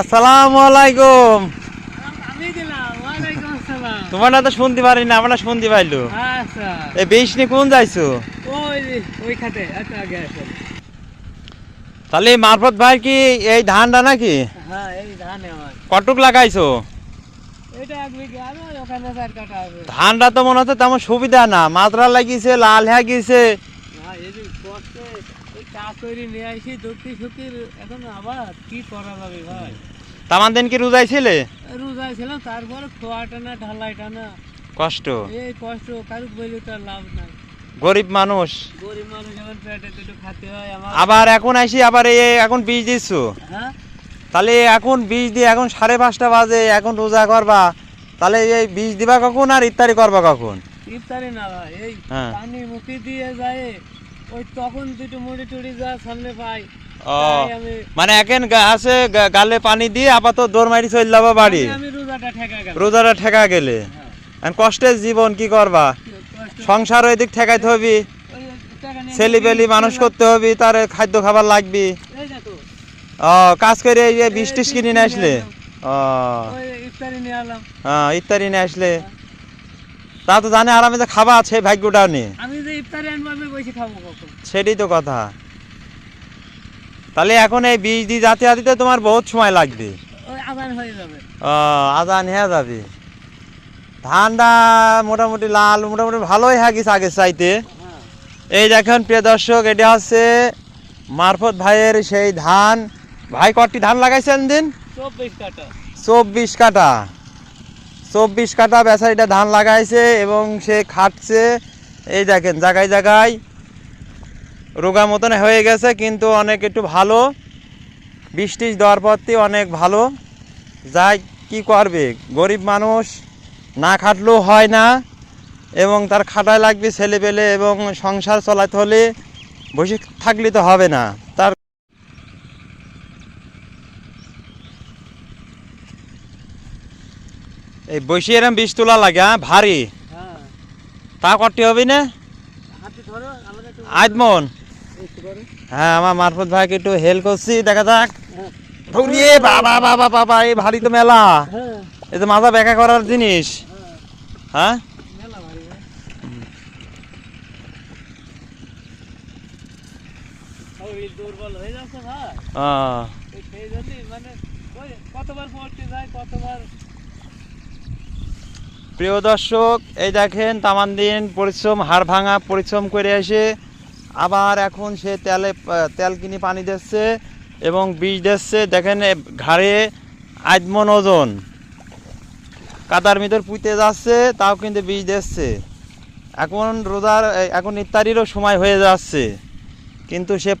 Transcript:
আসসালামু আলাইকুম। তোমার না তো শুনতে পারি না আমরা শুনতে পাইলো। আচ্ছা। এই বেশ নিয়ে কোন যাইছো? তাহলে মারফত ভাই কি এই ধানটা নাকি? হ্যাঁ কটুক লাগাইছো? ধানটা তো মনে হচ্ছে তেমন সুবিধা না। মাত্রা লাগিয়েছে লাল হয়ে গিয়েছে। চাষ করে নিয়ে আসি দুঃখী সুখীর এখন আবার কি করা যাবে ভাই? তামান দিন কি রুজাইছিলে রোজা ছিলাম তারপরে খোয়া টানা ঢালাই টানা। কষ্ট। এই কষ্ট কারু বলে তো লাভ নাই। গরিব মানুষ। গরিব মানুষ এখন পেটে দুটো খেতে হয় আমার আবার এখন আইসি আবার এই এখন বীজ দিচ্ছ? হ্যাঁ? তাহলে এখন বীজ দিয়ে এখন সাড়ে পাঁচটা বাজে এখন রোজা করবা। তাহলে এই বীজ দিবা কখন আর ইত্যাদি করবা কখন? ইফতারি না ভাই এই হ্যাঁ। পানি মুখে দিয়ে যায় ওই তখন দুটো মুড়ি টুড়ি যা সামনে পাই ও মানে এখন আছে গালে পানি দিয়ে আপাতত দৌড় মারি চলে যাব বাড়ি। আমি রোজাটা ঠেকা গেল রোজাটা ঠেকা গেলে? হ্যাঁ, এখন কষ্টের জীবন কি করবা। সংসার ওই দিক ঠেকাইতে হবে। ছেলে পেলি মানুষ করতে হবে তার খাদ্য খাবার লাগবে। ও কাজ করে এই যে কিনে আসলে? ও। ইফতারি হ্যাঁ ইত্যাদি নিয়ে আসলে? তা তো জানে আরামে যে খাবা আছে ভাগ্যটা নেই। আমি যে ইফতারি আনব আমি বসে খাব কখন? সেটাই তো কথা। তাহলে এখন এই বীজ দিয়ে জাতি আদিতে তোমার বহুত সময় লাগবে। আদান হয়ে যাবে। আজান হয়ে যাবে। ধানটা মোটামুটি লাল মোটামুটি ভালোই হয়ে গেছে আগের চাইতে। হ্যাঁ। এই দেখেন প্রিয় দর্শক এটা হচ্ছে মারফত ভাইয়ের সেই ধান। ভাই কটি ধান লাগাইছেন দিন? চব্বিশ কাটা চব্বিশ কাটা চব্বিশ কাটা বেচারিটা ধান লাগাইছে এবং সে খাটছে। এই দেখেন জায়গায় জায়গায় রোগা মতন হয়ে গেছে, কিন্তু অনেক একটু ভালো। বৃষ্টি দেওয়ার পরতে অনেক ভালো। যাই, কি করবে? গরিব মানুষ, না খাটলেও হয় না। এবং তার খাটায় লাগবে ছেলে পেলে এবং সংসার চলাতে হলে বসে থাকলে তো হবে না তার এই বসে এরম বিষ তোলা লাগে হ্যাঁ? ভারী। হ্যাঁ। তা করতে হবে না? আজমন হ্যাঁ আমার মারফত ভাইকে একটু হেল্প করছি দেখা যাক। হ্যাঁ। বাবা বাবা বাবা এই ভারী তো মেলা। এই তো মাথা বেকা করার জিনিস। হ্যাঁ। দুর্বল যাচ্ছে ভাই। সেই জন্যই মানে কতবার পড়তে যায় কতবার প্রিয় দর্শক, এই দেখেন তামান দিন পরিশ্রম, হাড় ভাঙা পরিশ্রম করে এসে আবার এখন সে তেলে তেল কিনে পানি দিচ্ছে এবং বীজ দিচ্ছে। দেখেন ঘাড়ে আজমন ওজন। কাদার ভিতর পুঁতে যাচ্ছে, তাও কিন্তু বীজ দিচ্ছে। এখন রোজার এখন ইত্যাদিরও সময় হয়ে যাচ্ছে। কিন্তু সে